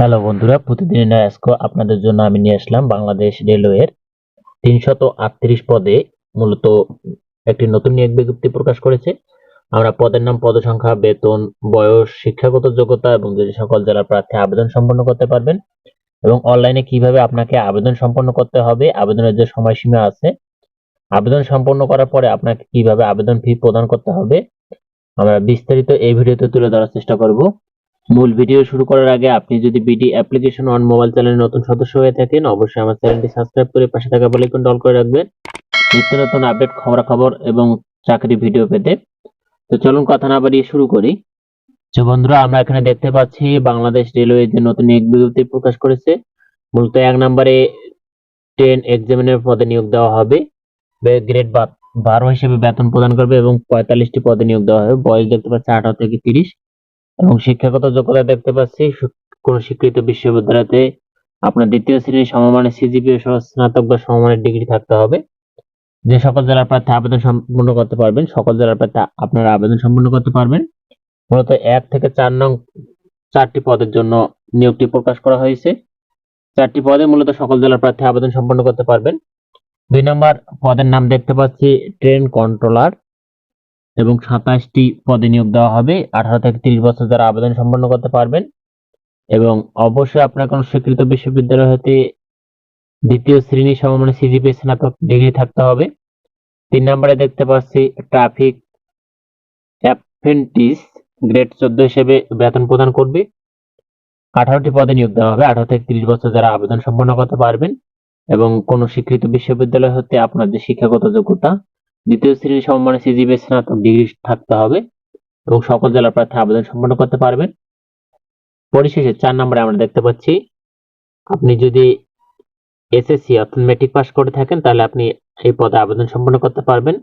Hello বন্ধুরা, প্রতিদিনের আজকে আপনাদের জন্য আমি নিয়ে আসলাম বাংলাদেশ রেলওয়ের তিনশত আটত্রিশ পদে মূলত একটি নতুন নিয়োগ বিজ্ঞপ্তি প্রকাশ করেছে। আমরা পদের নাম, পদ সংখ্যা, বেতন, বয়স, শিক্ষাগত যোগ্যতা এবং যে সকল জেলার প্রার্থী আবেদন সম্পন্ন করতে পারবেন এবং অনলাইনে কীভাবে আপনাকে আবেদন সম্পন্ন করতে হবে, আবেদনের যে সময়সীমা আছে, আবেদন সম্পন্ন করার পরে আপনাকে কীভাবে আবেদন ফি প্রদান করতে হবে, আমরা বিস্তারিত এই ভিডিওতে তুলে ধরার চেষ্টা করব। মূল ভিডিও শুরু করার আগে আপনি যদি বিডি অ্যাপ্লিকেশন অন মোবাইল চ্যানেলের নতুন সদস্য হয়ে থাকেন, অবশ্যই আমার চ্যানেলটি সাবস্ক্রাইব করে পাশে থাকা বেল আইকনটি অল করে রাখবেন। নিত্য নতুন আপডেট খবরাখবর এবং চাকরি ভিডিও পেতে। তো চলুন কথা না বাড়িয়ে শুরু করি। তো বন্ধুরা, আমরা এখানে দেখতে পাচ্ছি বাংলাদেশ রেলওয়ে যে নতুন নিয়োগ বিজ্ঞপ্তি প্রকাশ করেছে, মূলত এক নম্বরে টেন এক্সামিনের পদে নিয়োগ দেওয়া হবে। গ্রেড বারো হিসেবে বেতন প্রদান করবে এবং পঁয়তাল্লিশটি পদে নিয়োগ দেওয়া হবে। বয়স দেখতে পাচ্ছি আঠারো থেকে তিরিশ। এবং শিক্ষাগত যোগ্যতা দেখতে পাচ্ছি কোন স্বীকৃত বিশ্ববিদ্যালয়তে আপনার দ্বিতীয় শ্রেণির সমমানের সিজিপিএ সহ স্নাতক বা সমমানের ডিগ্রি থাকতে হবে। যে সকল জেলার প্রার্থী আবেদন সম্পূর্ণ করতে পারবেন, সকল জেলার প্রার্থী আপনারা আবেদন সম্পূর্ণ করতে পারবেন। মূলত এক থেকে চার নং, চারটি পদের জন্য নিয়োগটি প্রকাশ করা হয়েছে। চারটি পদে মূলত সকল জেলার প্রার্থী আবেদন সম্পন্ন করতে পারবেন। দুই নম্বর পদের নাম দেখতে পাচ্ছি, ট্রেন কন্ট্রোলার। এবং সাতাশটি পদে নিয়োগ দেওয়া হবে। আঠারো থেকে তিরিশ বছর যারা আবেদন সম্পন্ন করতে পারবেন। এবং অবশ্যই আপনার কোনো স্বীকৃত বিশ্ববিদ্যালয় হতে দ্বিতীয় শ্রেণি সমমানের সিজিপি স্নাতক ডিগ্রি থাকতে হবে। তিন নম্বরে দেখতে পাচ্ছি ট্রাফিক অ্যাপ্রেন্টিস গ্রেড চোদ্দ হিসেবে বেতন প্রদান করবে। আঠারোটি পদে নিয়োগ দেওয়া হবে। আঠারো থেকে তিরিশ বছর যারা আবেদন সম্পন্ন করতে পারবেন। এবং কোনো স্বীকৃত বিশ্ববিদ্যালয় হতে আপনার যে শিক্ষাগত যোগ্যতা দ্বিতীয় শ্রেণি সমমানের সিজিপি স্নাতক ডিগ্রি থাকতে হবে এবং সকল জেলার প্রার্থী আবেদন সম্পন্ন করতে পারবেন। পরিশেষে চার নম্বরে আমরা দেখতে পাচ্ছি, আপনি যদি এসএসসি অর্থাৎ মেট্রিক পাস করে থাকেন, তাহলে আপনি এই পদে আবেদন সম্পন্ন করতে পারবেন।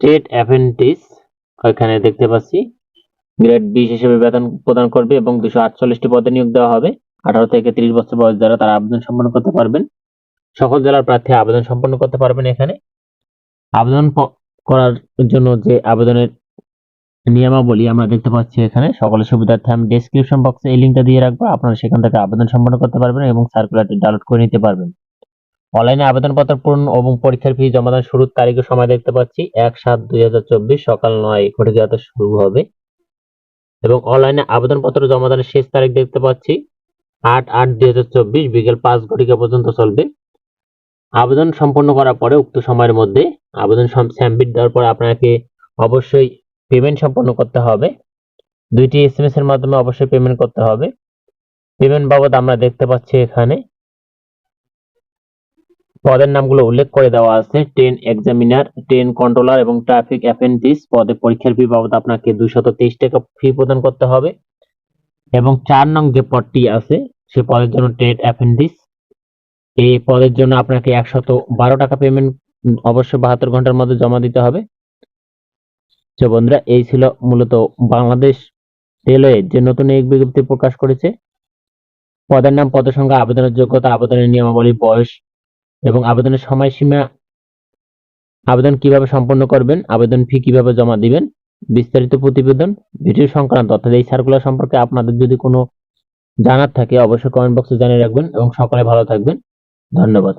ট্রেড অ্যাপ্রেন্টিস এখানে দেখতে পাচ্ছি গ্রেড বিশ হিসেবে বেতন প্রদান করবে এবং দুশো আটচল্লিশটি পদে নিয়োগ দেওয়া হবে। আঠারো থেকে তিরিশ বছর বয়স যারা, তারা আবেদন সম্পন্ন করতে পারবেন। সকল জেলার প্রার্থী আবেদন সম্পন্ন করতে পারবেন এখানে। আবেদন করার জন্য যে আবেদনের নিয়মাবলী আমরা দেখতে পাচ্ছি এখানে, সকলের সুবিধার্থে আমি ডেসক্রিপশন বক্সে এই লিঙ্কটা দিয়ে রাখব, আপনারা সেখান থেকে আবেদন সম্পন্ন করতে পারবেন এবং সার্কুলারটি ডাউনলোড করে নিতে পারবেন। অনলাইনে আবেদনপত্র পূরণ এবং পরীক্ষার ফি জমাদান শুরুর তারিখ ও সময় দেখতে পাচ্ছি, এক সাত দুই হাজার চব্বিশ, সকাল নয় ঘটিকাতে শুরু হবে। এবং অনলাইনে আবেদনপত্র জমাদানের শেষ তারিখ দেখতে পাচ্ছি, আট আট দুই হাজার চব্বিশ, বিকেল পাঁচ ঘটিকা পর্যন্ত চলবে। আবেদন সম্পন্ন করার পরে উক্ত সময়ের মধ্যে আবেদন সাবমিট দেওয়ার পরে আপনাকে অবশ্যই পেমেন্ট সম্পন্ন করতে হবে। দুইটি এসএমএস এর মাধ্যমে অবশ্যই পেমেন্ট করতে হবে। পেমেন্ট বাবদ আমরা দেখতে পাচ্ছি এখানে পদের নামগুলো উল্লেখ করে দেওয়া আছে। ট্রেন এক্সামিনার ট্রেন কন্ট্রোলার এবং ট্রাফিক অ্যাপেন্টিস পদে পরীক্ষার ফি বাবদ আপনাকে দুইশত তেইশ টাকা ফি প্রদান করতে হবে। এবং চার নং যে পদটি আছে, সে পদের জন্য ট্রেড অ্যাপেন্ডিস এই পদের জন্য আপনাকে একশত বারো টাকা পেমেন্ট অবশ্যই বাহাত্তর ঘণ্টার মধ্যে জমা দিতে হবে। তো বন্ধুরা, এই ছিল মূলত বাংলাদেশ রেলওয়ে যে নতুন এক বিজ্ঞপ্তি প্রকাশ করেছে। পদের নাম, পদের সংখ্যা, আবেদনের যোগ্যতা, আবেদনের নিয়মাবলী, বয়স এবং আবেদনের সময়সীমা। আবেদন কীভাবে সম্পন্ন করবেন, আবেদন ফি কীভাবে জমা দিবেন, বিস্তারিত প্রতিবেদন ভিডিও সংক্রান্ত অর্থাৎ এই সার্কুলার সম্পর্কে আপনাদের যদি কোনো জানার থাকে, অবশ্যই কমেন্ট বক্সে জানিয়ে রাখবেন এবং সকলে ভালো থাকবেন। ধন্যবাদ।